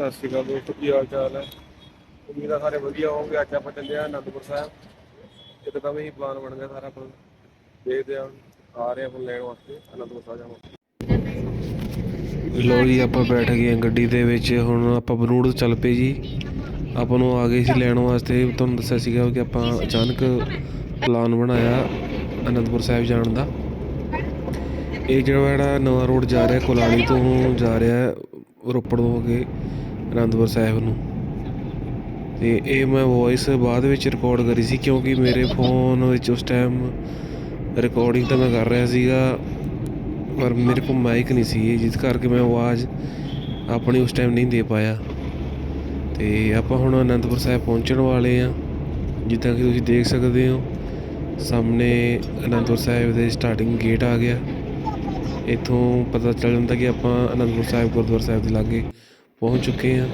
ਸਤਿ ਸ਼੍ਰੀ ਅਕਾਲ ਦੋਸਤੋ, ਕੀ ਹਾਲ ਚਾਲ ਹੈ? ਉਮੀਦ ਆ ਸਾਰੇ ਵਧੀਆ ਹੋਵੋਗੇ ਅੱਜ ਆਪਾਂ ਚੱਲੇ ਆ ਅਨੰਦਪੁਰ ਸਾਹਿਬ। ਇੱਕ ਤਾਂ ਪਲਾਨ ਬਣ ਗਿਆ ਸਾਰਾ ਆਪਾਂ ਦੇਖਦੇ ਆ ਆ ਰਹੇ ਆਪਾਂ ਲੈਣ ਵਾਸਤੇ, ਅਨੰਦਪੁਰ ਸਾਹਿਬ ਜਾਵਾਂਗੇ। ਲੋ ਜੀ, ਆਪਾਂ ਬੈਠ ਗਏ ਗੱਡੀ ਦੇ ਵਿੱਚ। ਹੁਣ ਆਪਾਂ ਬਨੂੜ ਚੱਲ ਪਏ ਜੀ। ਆਪਾਂ ਨੂੰ ਆ ਗਏ ਸੀ ਲੈਣ ਵਾਸਤੇ। ਤੁਹਾਨੂੰ ਦੱਸਿਆ ਸੀਗਾ ਕਿ ਆਪਾਂ ਅਚਾਨਕ ਪਲਾਨ ਬਣਾਇਆ ਅਨੰਦਪੁਰ ਸਾਹਿਬ ਜਾਣ ਦਾ। ਇਹ ਜਿਹੜਾ ਨਵਾਂ ਰੋਡ ਜਾ ਰਿਹਾ, ਕੋਲਾਲੀ ਤੋਂ ਜਾ ਰਿਹਾ ਰੋਪੜ ਤੋਂ ਹੋ ਕੇ ਅਨੰਦਪੁਰ ਸਾਹਿਬ ਨੂੰ। ਤੇ ਇਹ ਮੈਂ ਵੌਇਸ ਬਾਅਦ ਵਿੱਚ ਰਿਕਾਰਡ ਕਰੀ ਸੀ ਕਿਉਂਕਿ ਮੇਰੇ ਫੋਨ ਵਿੱਚ ਉਸ ਟਾਈਮ ਰਿਕਾਰਡਿੰਗ ਤਾਂ ਮੈਂ ਕਰ ਰਿਹਾ ਸੀਗਾ, ਪਰ ਮੇਰੇ ਕੋਲ ਮਾਈਕ ਨਹੀਂ ਸੀ, ਜਿਸ ਕਰਕੇ ਮੈਂ ਆਵਾਜ਼ ਆਪਣੀ ਉਸ ਟਾਈਮ ਨਹੀਂ ਦੇ ਪਾਇਆ। ਤੇ ਆਪਾਂ ਹੁਣ ਅਨੰਦਪੁਰ ਸਾਹਿਬ ਪਹੁੰਚਣ ਵਾਲੇ ਆ ਜਿੱਦਾਂ ਕਿ ਤੁਸੀਂ ਦੇਖ ਸਕਦੇ ਹੋ, ਸਾਹਮਣੇ ਅਨੰਦਪੁਰ ਸਾਹਿਬ ਦੇ ਸਟਾਰਟਿੰਗ ਗੇਟ ਆ ਗਿਆ। ਇੱਥੋਂ ਪਤਾ ਚੱਲ ਜਾਂਦਾ ਕਿ ਆਪਾਂ ਅਨੰਦਪੁਰ ਸਾਹਿਬ, ਗੁਰਦੁਆਰਾ ਸਾਹਿਬ ਦੇ ਲਾਗੇ ਪਹੁੰਚ ਚੁੱਕੇ ਹਾਂ।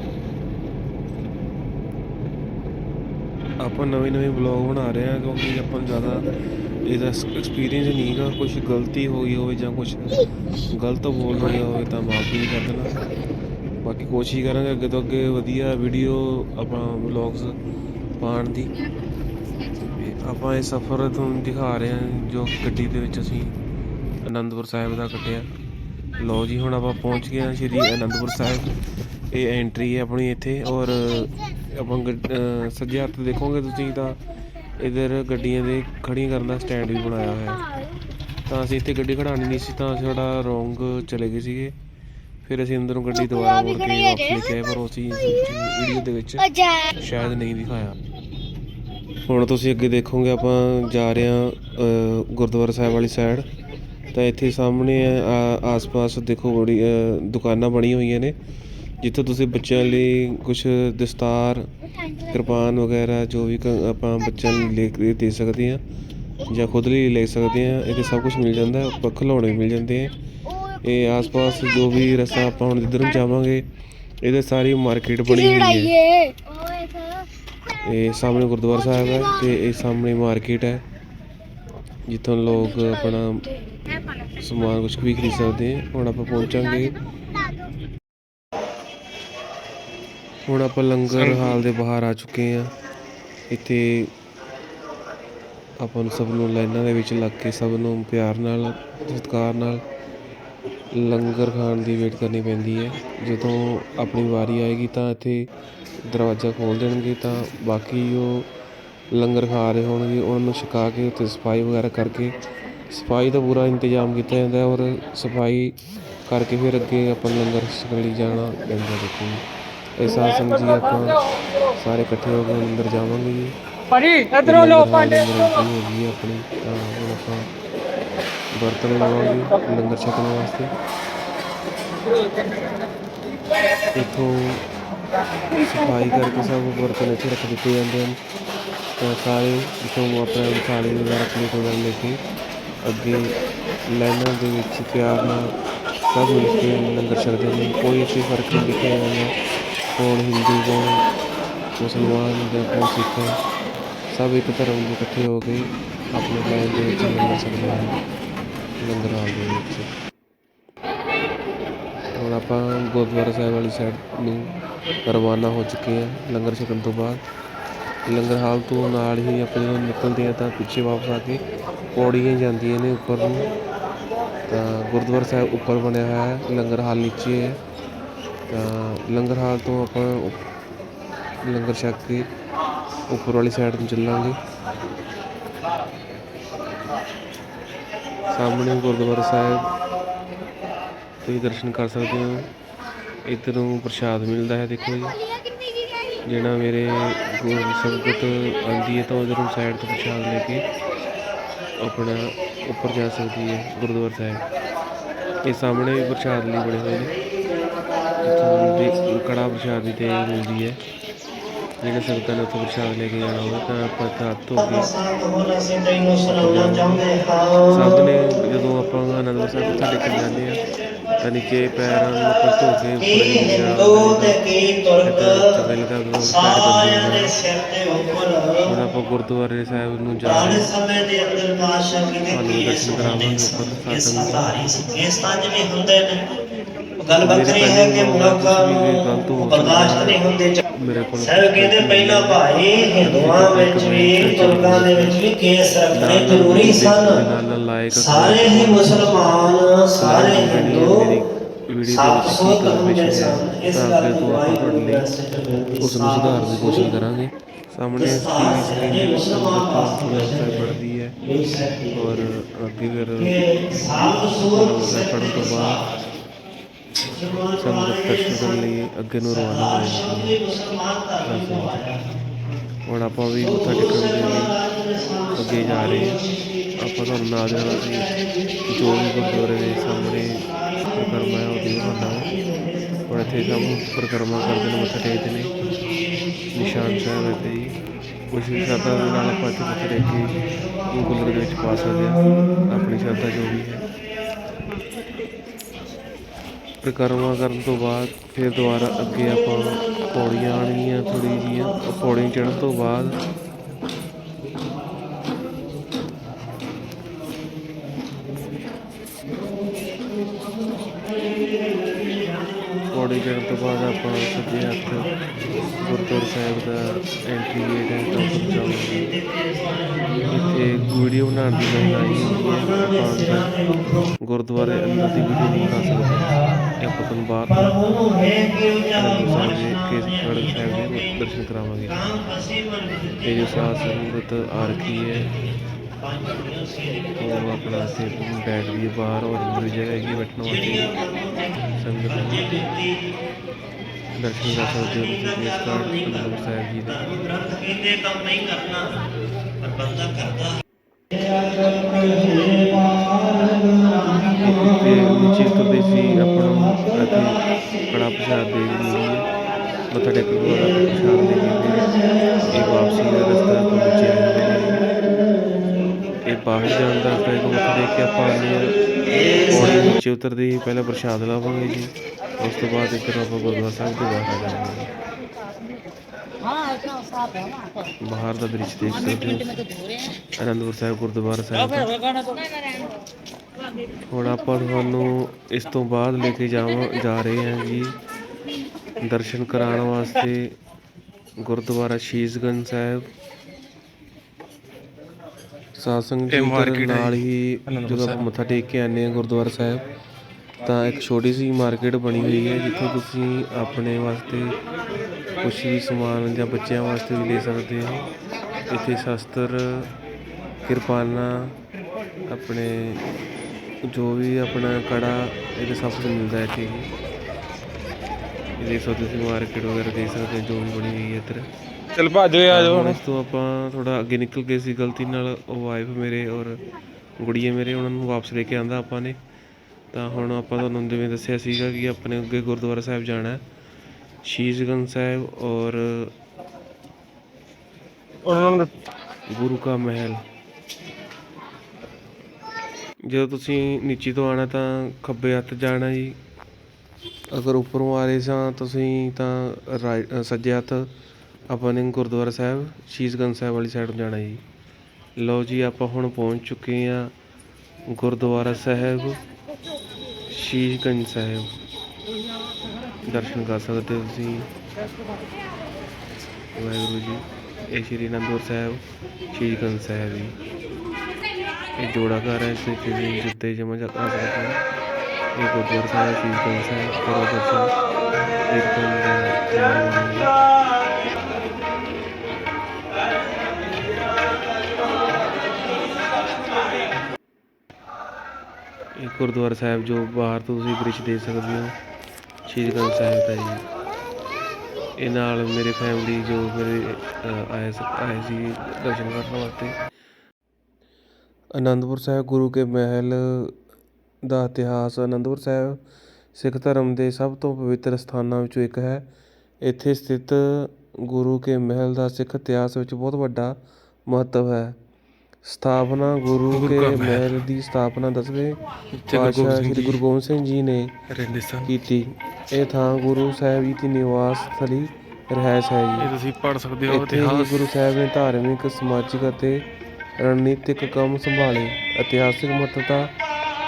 ਆਪਾਂ ਨਵੇਂ ਨਵੇਂ ਬਲੌਗ ਬਣਾ ਰਹੇ ਹਾਂ ਕਿਉਂਕਿ ਆਪਾਂ ਨੂੰ ਜ਼ਿਆਦਾ ਇਹਦਾ ਐਕਸਪੀਰੀਅੰਸ ਨਹੀਂ ਹੈਗਾ। ਕੁਝ ਗਲਤੀ ਹੋ ਗਈ ਹੋਵੇ ਜਾਂ ਕੁਝ ਗਲਤ ਬੋਲ ਰਿਹਾ ਹੋਵੇ ਤਾਂ ਮਾਫੀ ਕਰ ਦੇਣਾ। ਬਾਕੀ ਕੋਸ਼ਿਸ਼ ਕਰਾਂਗੇ ਅੱਗੇ ਤੋਂ ਅੱਗੇ ਵਧੀਆ ਵੀਡੀਓ ਆਪਾਂ ਵਲੌਗਸ ਪਾਉਣ ਦੀ। ਆਪਾਂ ਇਹ ਸਫ਼ਰ ਤੁਹਾਨੂੰ ਦਿਖਾ ਰਹੇ ਹਾਂ ਜੋ ਗੱਡੀ ਦੇ ਵਿੱਚ ਅਸੀਂ ਅਨੰਦਪੁਰ ਸਾਹਿਬ ਦਾ ਕੱਟਿਆ ਲਓ ਜੀ, ਹੁਣ ਆਪਾਂ ਪਹੁੰਚ ਗਏ ਹਾਂ ਸ਼੍ਰੀ ਅਨੰਦਪੁਰ ਸਾਹਿਬ। ਇਹ ਐਂਟਰੀ ਹੈ ਆਪਣੀ ਇੱਥੇ ਔਰ ਆਪਾਂ ਸੱਜੇ ਹੱਥ ਦੇਖੋਗੇ ਤੁਸੀਂ ਤਾਂ ਇਧਰ ਗੱਡੀਆਂ ਦੇ ਖੜੀਆਂ ਕਰਨ ਦਾ ਸਟੈਂਡ ਵੀ ਬਣਾਇਆ ਹੋਇਆ ਹੈ। ਤਾਂ ਅਸੀਂ ਇੱਥੇ ਗੱਡੀ ਖੜਾਣੀ ਨਹੀਂ ਸੀ ਤਾਂ ਅਸੀਂ ਥੋੜਾ ਰੋਂਗ ਚਲੇ ਗਏ ਸੀਗੇ। ਫਿਰ ਅਸੀਂ ਅੰਦਰੋਂ ਗੱਡੀ ਦੁਬਾਰਾ ਮੁੜ ਕੇ ਵਾਪਸ ਲੈ ਕੇ ਪਰ ਅਸੀਂ ਵੀਡੀਓ ਦੇ ਵਿੱਚ ਸ਼ਾਇਦ ਨਹੀਂ ਦਿਖਾਇਆ। ਹੁਣ ਤੁਸੀਂ ਅੱਗੇ ਦੇਖੋਗੇ ਆਪਾਂ ਜਾ ਰਹੇ ਹਾਂ ਗੁਰਦੁਆਰਾ ਸਾਹਿਬ ਵਾਲੀ ਸਾਈਡ ਤਾਂ ਇੱਥੇ ਸਾਹਮਣੇ ਆਸ-ਪਾਸ ਦੇਖੋ ਬੜੀ ਦੁਕਾਨਾਂ ਬਣੀਆਂ ਹੋਈਆਂ ਨੇ। ਜਿੱਥੇ ਤੁਸੀਂ ਬੱਚਿਆਂ ਲਈ ਕੁਝ ਦਸਤਾਰ ਕਿਰਪਾਨ ਵਗੈਰਾ ਜੋ ਵੀ ਆਪਾਂ ਬੱਚਿਆਂ ਨੂੰ ਲੈ ਕੇ ਦੇ ਸਕਦੇ ਆ ਜਾਂ ਖੁਦ ਲਈ ਲੈ ਸਕਦੇ ਆ ਇੱਥੇ ਸਭ ਕੁਝ ਮਿਲ ਜਾਂਦਾ ਹੈ ਖਿਡੌਣੇ ਮਿਲ ਜਾਂਦੇ ਆ। ਇਹ ਆਸ-ਪਾਸ ਜੋ ਵੀ ਰਸਤਾ ਆਪਾਂ ਹੁਣ ਜਿੱਧਰ ਨੂੰ ਜਾਵਾਂਗੇ ਇਹਦੇ ਸਾਰੀ ਮਾਰਕੀਟ ਬਣੀ ਹੋਈ ਹੈ। ਇਹ ਸਾਹਮਣੇ ਗੁਰਦੁਆਰਾ ਸਾਹਿਬ ਹੈ ਤੇ ਇਹ ਸਾਹਮਣੇ ਮਾਰਕੀਟ ਹੈ। ਜਿੱਥੋਂ ਲੋਕ ਆਪਣਾ ਸਮਾਨ ਕੁਝ ਵੀ ਖਰੀਦ ਸਕਦੇ ਆ ਹੁਣ ਆਪਾਂ ਪਹੁੰਚਾਂਗੇ। ਹੁਣ ਆਪਾਂ ਲੰਗਰ ਹਾਲ ਦੇ ਬਾਹਰ ਆ ਚੁੱਕੇ ਆ ਇੱਥੇ ਆਪਾਂ ਨੂੰ ਸਭ ਨੂੰ ਲਾਈਨਾਂ ਦੇ ਵਿੱਚ ਲੱਗ ਕੇ ਸਭ ਨੂੰ ਪਿਆਰ ਨਾਲ ਸਤਿਕਾਰ ਨਾਲ ਲੰਗਰ ਖਾਣ ਦੀ ਵੇਟ ਕਰਨੀ ਪੈਂਦੀ ਹੈ। ਜਦੋਂ ਆਪਣੀ ਵਾਰੀ ਆਏਗੀ ਤਾਂ ਇੱਥੇ ਦਰਵਾਜ਼ਾ ਖੋਲ ਦੇਣਗੇ ਤਾਂ ਬਾਕੀ ਉਹ ਲੰਗਰ ਖਾ ਰਹੇ ਹੋਣਗੇ ਉਹਨਾਂ ਨੂੰ ਛਕਾ ਕੇ ਉੱਥੇ ਸਫ਼ਾਈ ਵਗੈਰਾ ਕਰਕੇ ਸਫ਼ਾਈ ਦਾ ਪੂਰਾ ਇੰਤਜ਼ਾਮ ਕੀਤਾ ਜਾਂਦਾ ਹੈ ਔਰ ਸਫ਼ਾਈ ਕਰਕੇ ਫਿਰ ਅੱਗੇ ਆਪਾਂ ਲੰਗਰ ਛਕਣ ਲਈ ਜਾਣਾ ਪੈਂਦਾ ਦੇਖੋ। ਜੀ। ਇਸ ਸਾਲ ਸਮਝੀ ਆਪਾਂ ਸਾਰੇ ਇਕੱਠੇ ਹੋ ਕੇ ਅੰਦਰ ਜਾਵਾਂਗੇ ਜੀ। ਭਾਜੀ ਇਧਰੋਂ ਲੋ ਹੈਗੀ ਆ ਆਪਣੀ ਤਾਂ ਹੁਣ ਆਪਾਂ ਬਰਤਨ ਲਵਾਂਗੇ ਲੰਗਰ ਛਕਣ ਵਾਸਤੇ। ਇੱਥੋਂ ਸਫ਼ਾਈ ਕਰਕੇ ਸਭ ਬਰਤਨ ਇੱਥੇ ਰੱਖ ਦਿੱਤੇ ਜਾਂਦੇ ਹਨ। ਤਾਂ ਸਾਰੇ ਇੱਥੋਂ ਆਪਣੇ ਥਾਲੀ ਵਗੈਰਾ ਪਲੇਟ ਵਗੈਰਾ ਲੈ ਕੇ ਅੱਗੇ ਲਾਈਨਾਂ ਦੇ ਵਿੱਚ ਪਿਆਰ ਨਾਲ ਸਭ ਮਿਲ ਕੇ ਲੰਗਰ ਛਕਦੇ ਨੇ। ਕੋਈ ਇੱਥੇ ਫ਼ਰਕ ਨਹੀਂ ਦਿਖਿਆ ਜਾਂਦਾ। ਕੌਣ ਹਿੰਦੂ ਕੌਣ ਮੁਸਲਮਾਨ ਜਾਂ ਕੌਣ ਸਿੱਖ ਹੈ, ਸਭ ਇੱਕ ਧਰਮ ਦੇ ਇਕੱਠੇ ਹੋ ਕੇ ਆਪਣੇ ਲਾਈਨ ਦੇ ਵਿੱਚ ਲੰਗਰ ਛਕਦੇ ਹਨ ਲੰਗਰ ਹਾਲ ਦੇ ਵਿੱਚ। ਹੁਣ ਆਪਾਂ ਗੁਰਦੁਆਰਾ ਸਾਹਿਬ ਵਾਲੀ ਸਾਈਡ ਨੂੰ ਰਵਾਨਾ ਹੋ ਚੁੱਕੇ ਹਾਂ, ਲੰਗਰ ਛਕਣ ਤੋਂ ਬਾਅਦ। ਲੰਗਰ ਹਾਲ ਤੋਂ ਨਾਲ ਹੀ ਆਪਾਂ ਜਦੋਂ ਨਿਕਲਦੇ ਆ ਤਾਂ ਪਿੱਛੇ ਵਾਪਸ ਆ ਕੇ ਪੌੜੀਆਂ ਜਾਂਦੀਆਂ ਨੇ ਉੱਪਰ ਨੂੰ। ਤਾਂ ਗੁਰਦੁਆਰਾ ਸਾਹਿਬ ਉੱਪਰ ਬਣਿਆ ਹੋਇਆ ਹੈ, ਲੰਗਰ ਹਾਲ ਨੀਚੇ ਹੈ। ਤਾਂ ਲੰਗਰ ਹਾਲ ਤੋਂ ਆਪਾਂ ਉਪ- ਲੰਗਰ ਛਕ ਕੇ ਉੱਪਰ ਵਾਲੀ ਸਾਈਡ ਨੂੰ ਚੱਲਾਂਗੇ। ਸਾਹਮਣੇ ਗੁਰਦੁਆਰਾ ਸਾਹਿਬ। ਤੁਸੀਂ ਦਰਸ਼ਨ ਕਰ ਸਕਦੇ ਹੋ। ਇੱਧਰੋਂ ਪ੍ਰਸ਼ਾਦ ਮਿਲਦਾ ਹੈ, ਦੇਖੋ ਜੀ। ਜਿਹੜਾ ਮੇਰੇ ਗੁਰ ਸੰਗਤ ਆਉਂਦੀ ਹੈ ਤਾਂ ਉਧਰੋਂ ਸਾਈਡ ਤੋਂ ਪ੍ਰਸ਼ਾਦ ਲੈ ਕੇ ਆਪਣਾ ਉੱਪਰ ਜਾ ਸਕਦੀ ਹੈ ਗੁਰਦੁਆਰਾ ਸਾਹਿਬ। ਇਹ ਸਾਹਮਣੇ ਵੀ ਪ੍ਰਸ਼ਾਦ ਲਈ ਬਣੇ ਹੋਏ ਨੇ। ਕੜਾ ਪ੍ਰਸ਼ਾਦ ਦੀ ਤੇ ਮਿਲਦੀ ਹੈ। ਜਿਹੜੇ ਸੰਗਤਾਂ ਨੇ ਉੱਥੇ ਪ੍ਰਸ਼ਾਦ ਲੈ ਕੇ ਜਾਣਾ ਹੋਵੇ ਤਾਂ ਆਪਾਂ ਹੱਥ ਧੋ ਕੇ ਸਭ ਨੇ ਜਦੋਂ ਆਪਾਂ ਅਨੰਦਪੁਰ ਸਾਹਿਬ ਮੱਥਾ ਟੇਕਣ ਜਾਂਦੇ ਆ ਤਾਂ ਨੀਚੇ ਪੈਰਾਂ ਨੂੰ ਆਪਾਂ ਧੋ ਕੇ ਉੱਪਰ ਹੀ ਜਾਣਾ ਚੰਗੇ ਲਗਾ ਕੇ ਪੈਰ ਬੰਦੇ ਹੁਣ ਆਪਾਂ ਗੁਰਦੁਆਰੇ ਸਾਹਿਬ ਨੂੰ ਜਾ ਰਹੇ ਸਮੇਂ ਦੇ ਅੰਦਰ ਪਾਸ਼ਾ ਕਿਤੇ ਕੀ ਕਰਾਵਾਂਗੇ ਉੱਪਰ ਸਾਧਨ ਇਸ ਤਾਂ ਜਿਵੇਂ ਹੁੰਦੇ ਨੇ। ਗੱਲ ਵੱਖਰੀ ਹੈ ਕਿ ਮੁਲਕਾਂ ਨੂੰ ਬਰਦਾਸ਼ਤ ਨਹੀਂ ਹੁੰਦੇ। ਸਰ ਕਹਿੰਦੇ ਪਹਿਲਾਂ ਭਾਈ ਹਿੰਦੂਆਂ ਵਿੱਚ ਵੀ ਤੁਰਕਾਂ ਦੇ ਵਿੱਚ ਵੀ ਕੇਸ ਰੱਖਣੇ ਜ਼ਰੂਰੀ ਸਨ। ਸਾਰੇ ਹੀ ਮੁਸਲਮਾਨ ਸਾਰੇ ਹਿੰਦੂ ਵੀਡੀਓ ਦੇ ਵਿੱਚ ਕੀ ਕਨਫਰਮੇਸ਼ਨ ਹੈ। ਇਸ ਗੱਲ ਨੂੰ ਵਾਹਿਗੁਰੂ ਨੇ ਉਸ ਨੂੰ ਸੁਧਾਰ ਦੀ ਕੋਸ਼ਿਸ਼ ਕਰਾਂਗੇ। ਸਾਹਮਣੇ ਪੜਦੀ ਹੈ। ਔਰ ਅੱਗੇ ਕਰ ਸਾਲ ਸੂਰਤ ਪੜਨ ਤੋਂ ਬਾਅਦ ਸੰਗਤ ਦਰਸ਼ਨ ਕਰਨ ਲਈ ਅੱਗੇ ਨੂੰ ਰਵਾਨਾ ਹੋ ਹੁਣ ਆਪਾਂ ਵੀ ਮੱਥਾ ਟੇਕਣ ਦੇ ਲਈ ਅੱਗੇ ਜਾ ਰਹੇ ਹਾਂ। ਆਪਾਂ ਤੁਹਾਨੂੰ ਨਾਲ ਦੇ ਨਾਲ ਅਸੀਂ ਜੋ ਵੀ ਗੁਰਦੁਆਰੇ ਦੇ ਸਾਹਮਣੇ ਪਰਿਕਰਮਾ ਹੈ ਉਹਦੀ ਦੀ ਦਿਖਾਉਂਦਾ ਹੁਣ ਇੱਥੇ ਸਭ ਪਰਿਕਰਮਾ ਕਰਦੇ ਨੇ ਮੱਥਾ ਟੇਕਦੇ ਨੇ। ਨਿਸ਼ਾਨ ਸਾਹਿਬ ਇੱਥੇ ਹੀ ਕੁਝ ਵੀ ਸ਼ਰਧਾ ਦੇ ਨਾਲ ਆਪਾਂ ਇੱਥੇ ਮੱਥਾ ਟੇਕ ਕੇ ਗੁਰਦੁਆਰੇ ਦੇ ਵਿੱਚ ਪਾ ਸਕਦੇ ਹਾਂ। ਆਪਣੀ ਸ਼ਰਧਾ ਜੋ ਵੀ ਹੈ। ਪਰਿਕਰਮਾ ਕਰਨ ਤੋਂ ਬਾਅਦ ਫਿਰ ਦੁਬਾਰਾ ਅੱਗੇ ਆਪਾਂ ਪੌੜੀਆਂ ਆਉਣਗੀਆਂ ਥੋੜ੍ਹੀ ਜਿਹੀਆਂ ਉਹ ਪੌੜੀਆਂ ਚੜ੍ਹਨ ਤੋਂ ਬਾਅਦ ਗੁਰਦੁਆਰਾ ਸਾਹਿਬ ਦਾ ਐਂਟਰੀ ਗੇਟ ਹੈ ਤਾਂ ਉੱਪਰ ਜਾਵਾਂਗੇ। ਇੱਥੇ ਵੀਡੀਓ ਬਣਾਉਣ ਦੀ ਲਾਈਨ ਆਈ ਹੈ ਗੁਰਦੁਆਰੇ ਅੰਦਰ ਦੀ ਵੀਡੀਓ ਨਹੀਂ ਬਣਾ ਸਕਦੇ ਇਹ ਆਪਾਂ ਤੁਹਾਨੂੰ ਬਾਹਰ ਦੇ ਕੇਸਗੜ੍ਹ ਸਾਹਿਬ ਦੇ ਦਰਸ਼ਨ ਕਰਾਵਾਂਗੇ। ਇਹ ਜੋ ਸਾਧ ਸੰਗਤ ਆ ਰੱਖੀ ਹੈ ਉਹ ਆਪਣਾ ਇੱਥੇ ਬੈਠ ਗਈ ਬਾਹਰ ਔਰ ਅੰਦਰ ਵੀ ਜਗ੍ਹਾ ਹੈਗੀ ਬੈਠਣ ਵਾਸਤੇ। ਸੰਗਤ ਦਰਸ਼ਨ ਕਰ ਸਕਦੇ ਹੋ ਤੁਸੀਂ ਕੇਸਗੜ੍ਹ ਅਨੰਦਪੁਰ ਸਾਹਿਬ ਜੀ ਦੇ ਗ੍ਰੰਥ ਕਹਿੰਦੇ ਕੰਮ ਨਹੀਂ ਕਰਨਾ ਪਰ ਬੰਦਾ ਕਰਦਾ। ਤੇ ਨੀਚੇ ਉਤਰਦੇ ਸੀ ਆਪਣਾ ਇੱਥੇ ਕੜਾ ਪ੍ਰਸ਼ਾਦ ਦੇ ਹੈ। ਮੱਥਾ ਤੋਂ ਬਾਅਦ ਆਪਾਂ ਪ੍ਰਸ਼ਾਦ ਕੇ ਫਿਰ ਇਹ ਵਾਪਸੀ ਦਾ ਰਸਤਾ ਆਪਾਂ ਨੀਚੇ ਆਏ ਨੇ ਇਹ ਬਾਹਰ ਜਾਣ ਦਾ ਰਸਤਾ ਹੈ ਮੱਥਾ ਟੇਕ ਕੇ ਆਪਾਂ ਹਾਂ ਪੌੜੀ ਨੀਚੇ ਉਤਰਦੇ ਪਹਿਲਾਂ ਪ੍ਰਸ਼ਾਦ ਲਾਵਾਂਗੇ ਜੀ। ਉਸ ਤੋਂ ਬਾਅਦ ਇੱਧਰ ਆਪਾਂ ਗੁਰਦੁਆਰਾ ਸਾਹਿਬ ਦੇ ਬਾਹਰ ਆ ਜਾਵਾਂਗੇ ਬਾਹਰ ਦਾ ਦ੍ਰਿਸ਼ ਦੇਖ ਸਕਦੇ ਹੋ। ਅਨੰਦਪੁਰ ਸਾਹਿਬ ਗੁਰਦੁਆਰਾ ਸਾਹਿਬ। ਹੁਣ ਆਪਾਂ ਤੁਹਾਨੂੰ ਇਸ ਤੋਂ ਬਾਅਦ ਲੈ ਕੇ ਜਾਵਾਂ ਜਾ ਰਹੇ ਹਾਂ ਜੀ ਦਰਸ਼ਨ ਕਰਾਉਣ ਵਾਸਤੇ ਗੁਰਦੁਆਰਾ ਸ਼ੀਸ਼ਗੰਜ ਸਾਹਿਬ। ਸਾਸੰਗ ਜੀ ਨਾਲ ਹੀ ਜਦੋਂ ਆਪਾਂ ਮੱਥਾ ਟੇਕ ਕੇ ਆਨੇ ਹਾਂ ਗੁਰਦੁਆਰਾ ਸਾਹਿਬ। ਤਾਂ ਇੱਕ ਛੋਟੀ ਸੀ ਮਾਰਕੀਟ ਬਣੀ ਹੋਈ ਹੈ ਜਿੱਥੇ ਤੁਸੀਂ ਆਪਣੇ ਵਾਸਤੇ ਕੁਝ ਵੀ ਸਮਾਨ ਜਾਂ ਬੱਚਿਆਂ ਵਾਸਤੇ ਵੀ ਲੈ ਸਕਦੇ ਹੋ। ਇੱਥੇ ਸ਼ਸਤਰ ਕਿਰਪਾਨਾਂ ਆਪਣੇ ਜੋ ਵੀ ਆਪਣਾ ਕੜਾ ਇਹਦੇ ਸਭ ਕੁਝ ਮਿਲਦਾ ਹੈ ਇੱਥੇ ਇਹ ਦੇਖ ਸਕਦੇ ਤੁਸੀਂ ਮਾਰਕੀਟ ਵਗੈਰਾ ਦੇਖ ਸਕਦੇ ਹੋ ਜੋ ਵੀ ਬਣੀ ਹੋਈ ਹੈ ਇੱਧਰ। ਚਲ ਭਾਜੋ ਆ ਜਾਓ ਹੁਣ। ਹੁਣ ਇਸ ਤੋਂ ਆਪਾਂ ਥੋੜਾ ਅੱਗੇ ਨਿਕਲ ਗਏ ਸੀ ਗਲਤੀ ਨਾਲ ਉਹ ਵਾਈਫ ਮੇਰੇ ਔਰ ਗੁੜੀਏ ਮੇਰੇ ਉਹਨਾਂ ਨੂੰ ਵਾਪਸ ਲੈ ਕੇ ਆਂਦਾ ਆਪਾਂ ਨੇ। ਤਾਂ ਹੁਣ ਆਪਾਂ ਤੁਹਾਨੂੰ ਜਿਵੇਂ ਦੱਸਿਆ ਸੀਗਾ ਕਿ ਆਪਣੇ ਅੱਗੇ ਗੁਰਦੁਆਰਾ ਸਾਹਿਬ ਜਾਣਾ ਹੈ। ਸ਼ੀਸ਼ਗੰਜ ਸਾਹਿਬ ਔਰ ਉਹਨਾਂ ਗੁਰੂ ਕਾ ਮਹਿਲ। ਜਦੋਂ ਤੁਸੀਂ ਨੀਚੇ ਤੋਂ ਆਣਾ ਤਾਂ ਖੱਬੇ ਹੱਥ ਜਾਣਾ ਜੀ। ਅਗਰ ਉੱਪਰੋਂ ਆ ਰਹੇ ਸਾਂ ਤੁਸੀਂ ਤਾਂ ਸੱਜੇ ਹੱਥ ਆਪਾਂ ਨੇ ਗੁਰਦੁਆਰਾ ਸਾਹਿਬ ਸ਼ੀਸ਼ਗੰਜ ਸਾਹਿਬ ਵਾਲੀ ਸਾਈਡ ਨੂੰ ਜਾਣਾ ਜੀ। ਲਓ ਜੀ ਆਪਾਂ ਹੁਣ ਪਹੁੰਚ ਚੁੱਕੇ ਹਾਂ ਗੁਰਦੁਆਰਾ ਸਾਹਿਬ। ਸ਼ੀਸ਼ਗੰਜ ਸਾਹਿਬ। ਦਰਸ਼ਨ ਕਰ ਸਕਦੇ ਹੋ ਤੁਸੀਂ। ਵਾਹਿਗੁਰੂ ਜੀ, ਇਹ ਸ਼੍ਰੀ ਅਨੰਦਪੁਰ ਸਾਹਿਬ ਸ਼ੀਸ਼ਗੰਜ ਸਾਹਿਬ ਜੀ। ਇਹ ਜੋੜਾ ਘਰ ਹੈ, ਇੱਥੇ ਤੁਸੀਂ ਜੁੱਤੇ ਜਮਾ ਜਾ ਆ ਸਕਦੇ ਹੋ। ਇਹ ਗੁਰਦੁਆਰਾ ਸਾਹਿਬ ਸ਼ੀਸ਼ਗੰਜ ਸਾਹਿਬ, ਕਰੋ ਦਰਸ਼ਨ। ਕੀਰਤਨ ਦਾ ਗੁਰਦੁਆਰਾ ਸਾਹਿਬ ਜੋ ਬਾਹਰ ਤੋਂ ਤੁਸੀਂ ਦ੍ਰਿਸ਼ ਦੇ ਸਕਦੇ ਹੋ, ਸ਼੍ਰੀ ਸ਼ੀਸ਼ਗੰਜ ਸਾਹਿਬ ਦਾ ਜੀ। ਇਹ ਨਾਲ ਮੇਰੇ ਫੈਮਿਲੀ ਜੋ ਮੇਰੇ ਆਏ ਸ- ਆਏ ਸੀ ਦਰਸ਼ਨ ਕਰਨ ਵਾਸਤੇ। ਅਨੰਦਪੁਰ ਸਾਹਿਬ ਗੁਰੂ ਕੇ ਮਹਿਲ ਦਾ ਇਤਿਹਾਸ, ਅਨੰਦਪੁਰ ਸਾਹਿਬ ਸਿੱਖ ਧਰਮ ਦੇ ਸਭ ਤੋਂ ਪਵਿੱਤਰ ਸਥਾਨਾਂ ਵਿੱਚੋਂ ਇੱਕ ਹੈ। ਇੱਥੇ ਸਥਿਤ ਗੁਰੂ ਕੇ ਮਹਿਲ ਦਾ ਸਿੱਖ ਇਤਿਹਾਸ ਵਿੱਚ ਬਹੁਤ ਵੱਡਾ ਮਹੱਤਵ ਹੈ। ਸਥਾਪਨਾ ਗੁਰੂ ਕੇ ਮਹਿਲ ਦੀ ਸਥਾਪਨਾ ਦਸਵੇਂ ਪਾਤਸ਼ਾਹ ਸ੍ਰੀ ਗੁਰੂ ਗੋਬਿੰਦ ਸਿੰਘ ਜੀ ਨੇ ਕੀਤੀ। ਇਹ ਥਾਂ ਗੁਰੂ ਸਾਹਿਬ ਜੀ ਦੀ ਨਿਵਾਸ ਸਥਲੀ ਰਿਹਾਇਸ਼ ਹੈ ਜੀ। ਇਹ ਤੁਸੀਂ ਪੜ ਸਕਦੇ ਹੀ ਇਤਿਹਾਸ। ਗੁਰੂ ਸਾਹਿਬ ਨੇ ਧਾਰਮਿਕ ਸਮਾਜਿਕ ਅਤੇ ਰਣਨੀਤਿਕ ਕੰਮ ਸੰਭਾਲੇ। ਇਤਿਹਾਸਿਕ ਮਹੱਤਤਾ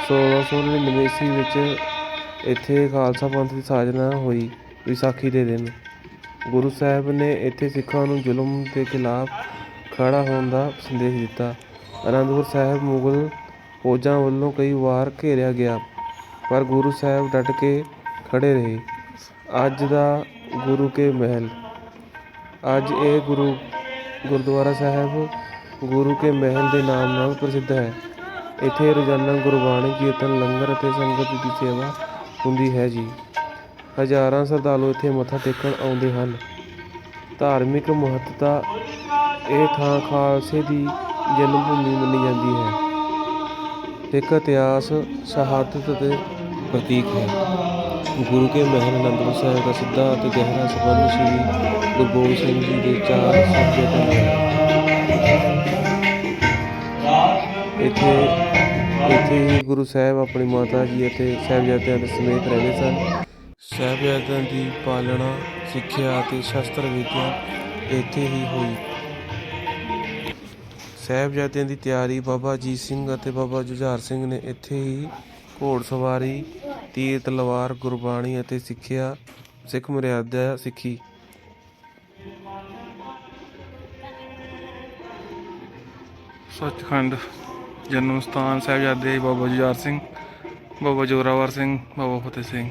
1699 ਈਸਵੀ ਵਿੱਚ ਇੱਥੇ ਖਾਲਸਾ ਪੰਥ ਦੀ ਸਾਜਨਾ ਹੋਈ ਵਿਸਾਖੀ ਦੇ ਦਿਨ। ਗੁਰੂ ਸਾਹਿਬ ਨੇ ਇੱਥੇ ਸਿੱਖਾਂ ਨੂੰ ਜ਼ੁਲਮ ਦੇ ਖਿਲਾਫ ਖੜ੍ਹਾ ਹੋਣ ਦਾ ਸੰਦੇਸ਼ ਦਿੱਤਾ। ਅਨੰਦਪੁਰ ਸਾਹਿਬ ਮੁਗਲ ਫੌਜਾਂ ਵੱਲੋਂ ਕਈ ਵਾਰ ਘੇਰਿਆ ਗਿਆ, ਪਰ ਗੁਰੂ ਸਾਹਿਬ ਡਟ ਕੇ ਖੜ੍ਹੇ ਰਹੇ। ਅੱਜ ਦਾ ਗੁਰੂ ਕੇ ਮਹਿਲ। ਅੱਜ ਇਹ ਗੁਰੂ ਗੁਰਦੁਆਰਾ ਸਾਹਿਬ ਗੁਰੂ ਕੇ ਮਹਿਲ ਦੇ ਨਾਮ ਨਾਲ ਪ੍ਰਸਿੱਧ ਹੈ। ਇੱਥੇ ਰੋਜ਼ਾਨਾ ਗੁਰਬਾਣੀ, ਕੀਰਤਨ, ਲੰਗਰ ਅਤੇ ਸੰਗਤ ਦੀ ਸੇਵਾ ਹੁੰਦੀ ਹੈ ਜੀ। ਹਜ਼ਾਰਾਂ ਸ਼ਰਧਾਲੂ ਇੱਥੇ ਮੱਥਾ ਟੇਕਣ ਆਉਂਦੇ ਹਨ। ਧਾਰਮਿਕ ਮਹੱਤਤਾ ਇਹ ਥਾਂ ਖਾਲਸੇ ਦੀ ਜਨਮ ਭੂਮੀ ਮੰਨੀ ਜਾਂਦੀ ਹੈ ਇੱਕ ਇਤਿਹਾਸ ਸ਼ਹਾਦਤ ਦੇ ਪ੍ਰਤੀਕ ਹੈ। ਗੁਰੂ ਕੇ ਮਹਿਲ ਅਨੰਦਪੁਰ ਸਾਹਿਬ ਦਾ ਸਿੱਧਾ ਅਤੇ ਗਹਿਰਾ ਸੰਬੰਧ ਸ੍ਰੀ ਗੁਰੂ ਗੋਬਿੰਦ ਸਿੰਘ ਜੀ ਦੇ ਚਾਰ ਸਾਹਿਬਜ਼ਾਦਿਆਂ ਨਾਲ ਹੈ। ਇੱਥੇ ਇੱਥੇ ਹੀ ਗੁਰੂ ਸਾਹਿਬ ਆਪਣੀ ਮਾਤਾ ਜੀ ਅਤੇ ਸਾਹਿਬਜ਼ਾਦਿਆਂ ਦੇ ਸਮੇਤ ਰਹਿੰਦੇ ਸਨ। ਸਾਹਿਬਜ਼ਾਦਿਆਂ ਦੀ ਪਾਲਣਾ, ਸਿੱਖਿਆ ਅਤੇ ਸ਼ਸਤਰ ਵਿਦਿਆ ਇੱਥੇ ਹੀ ਹੋਈ। ਸਾਹਿਬਜ਼ਾਦਿਆਂ ਦੀ ਤਿਆਰੀ ਬਾਬਾ ਅਜੀਤ ਸਿੰਘ ਅਤੇ ਬਾਬਾ ਜੁਝਾਰ ਸਿੰਘ ਨੇ ਇੱਥੇ ਹੀ ਘੋੜਸਵਾਰੀ ਤੀਰ ਤਲਵਾਰ ਗੁਰਬਾਣੀ ਅਤੇ ਸਿੱਖਿਆ, ਸਿੱਖ ਮਰਿਆਦਾ ਸਿੱਖੀ। ਸੱਚਖੰਡ ਜਨਮ ਸਥਾਨ ਸਾਹਿਬਜ਼ਾਦੇ ਬਾਬਾ ਜੁਝਾਰ ਸਿੰਘ, ਬਾਬਾ ਜੋਰਾਵਰ ਸਿੰਘ, ਬਾਬਾ ਫਤਿਹ ਸਿੰਘ।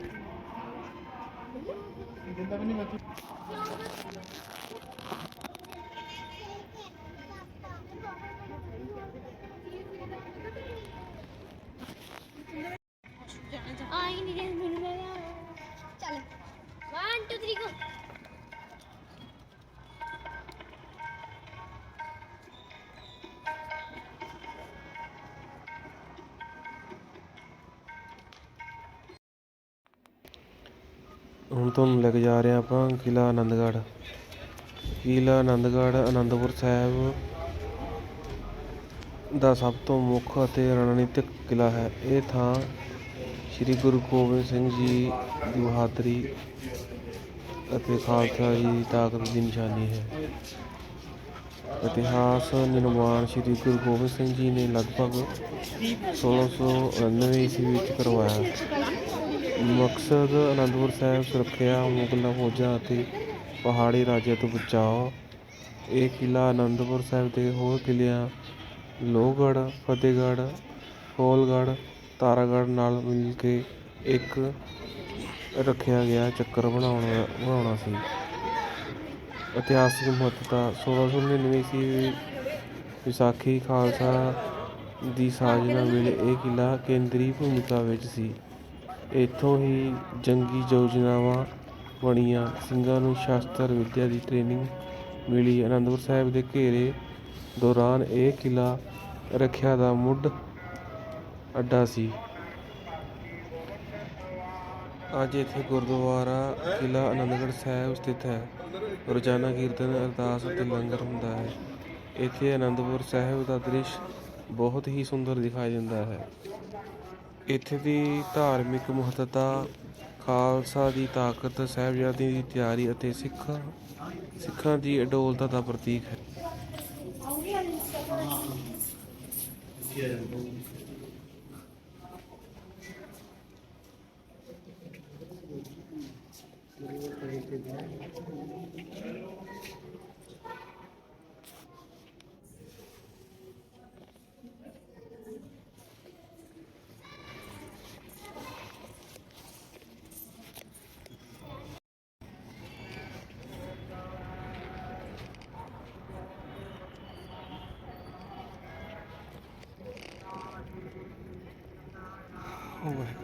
ਤੁਹਾਨੂੰ ਲੈ ਕੇ ਜਾ ਰਹੇ ਹਾਂ ਆਪਾਂ, ਕਿਲ੍ਹਾ ਆਨੰਦਗੜ੍ਹ ਕਿਲ੍ਹਾ ਆਨੰਦਗੜ੍ਹ ਆਨੰਦਪੁਰ ਸਾਹਿਬ ਦਾ ਸਭ ਤੋਂ ਮੁੱਖ ਅਤੇ ਰਣਨੀਤਿਕ ਕਿਲ੍ਹਾ ਹੈ। ਇਹ ਥਾਂ ਸ੍ਰੀ ਗੁਰੂ ਗੋਬਿੰਦ ਸਿੰਘ ਜੀ ਦੀ ਬਹਾਦਰੀ ਅਤੇ ਖਾਲਸਾ ਜੀ ਦੀ ਤਾਕਤ ਦੀ ਨਿਸ਼ਾਨੀ ਹੈ। ਇਤਿਹਾਸ ਨਿਰਮਾਣ ਸ੍ਰੀ ਗੁਰੂ ਗੋਬਿੰਦ ਸਿੰਘ ਜੀ ਨੇ ਲਗਭਗ 1699 ਈਸਵੀ ਵਿੱਚ ਕਰਵਾਇਆ। ਮਕਸਦ ਅਨੰਦਪੁਰ ਸਾਹਿਬ ਸੁਰੱਖਿਆ, ਮੁਗਲਾਂ ਫੌਜਾਂ ਅਤੇ ਪਹਾੜੀ ਰਾਜਿਆਂ ਤੋਂ ਬਚਾਓ। ਇਹ ਕਿਲ੍ਹਾ ਅਨੰਦਪੁਰ ਸਾਹਿਬ ਦੇ ਹੋਰ ਕਿਲ੍ਹਿਆਂ, ਲੋਹਗੜ੍ਹ, ਫਤਿਹਗੜ੍ਹ ਹੋਲਗੜ੍ਹ ਤਾਰਾਗੜ੍ਹ ਨਾਲ ਮਿਲ ਕੇ ਇੱਕ ਰੱਖਿਆ ਗਿਆ ਚੱਕਰ ਬਣਾਉਣਾ ਬਣਾਉਣਾ ਸੀ। ਇਤਿਹਾਸਿਕ ਮਹੱਤਤਾ 1699 ਈਸਵੀ ਵਿਸਾਖੀ ਖਾਲਸਾ ਦੀ ਸਾਜਨਾ ਵੇਲੇ ਇਹ ਕਿਲ੍ਹਾ ਕੇਂਦਰੀ ਭੂਮਿਕਾ ਵਿੱਚ ਸੀ। ਇੱਥੋਂ ਹੀ ਜੰਗੀ ਯੋਜਨਾਵਾਂ ਬਣੀਆਂ। ਸਿੰਘਾਂ ਨੂੰ ਸ਼ਾਸ਼ਤਰ ਵਿੱਦਿਆ ਦੀ ਟ੍ਰੇਨਿੰਗ ਮਿਲੀ। ਅਨੰਦਪੁਰ ਸਾਹਿਬ ਦੇ ਘੇਰੇ ਦੌਰਾਨ ਇਹ ਕਿਲ੍ਹਾ ਰੱਖਿਆ ਦਾ ਮੁੱਢ ਅੱਡਾ ਸੀ। ਅੱਜ ਇੱਥੇ ਗੁਰਦੁਆਰਾ ਕਿਲ੍ਹਾ ਅਨੰਦਗੜ੍ਹ ਸਾਹਿਬ ਸਥਿਤ ਹੈ। ਰੋਜ਼ਾਨਾ ਕੀਰਤਨ ਅਰਦਾਸ ਅਤੇ ਲੰਗਰ ਹੁੰਦਾ ਹੈ। ਇੱਥੇ ਅਨੰਦਪੁਰ ਸਾਹਿਬ ਦਾ ਦ੍ਰਿਸ਼ ਬਹੁਤ ਹੀ ਸੁੰਦਰ ਦਿਖਾਈ ਦਿੰਦਾ ਹੈ। ਇੱਥੇ ਦੀ ਧਾਰਮਿਕ ਮਹੱਤਤਾ, ਖਾਲਸਾ ਦੀ ਤਾਕਤ, ਸਾਹਿਬਜ਼ਾਦਿਆਂ ਦੀ ਤਿਆਰੀ ਅਤੇ ਸਿੱਖਾਂ ਸਿੱਖਾਂ ਦੀ ਅਡੋਲਤਾ ਦਾ ਪ੍ਰਤੀਕ ਹੈ। ਵਾਹਿਗੁਰੂ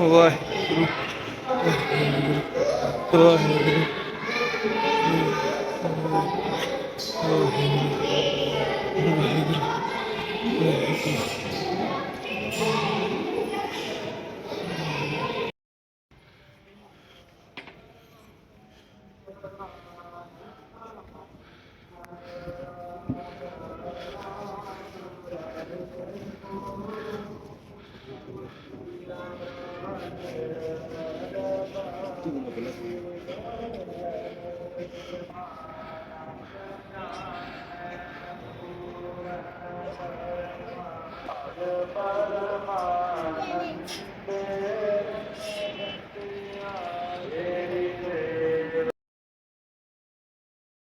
Vay. Vay.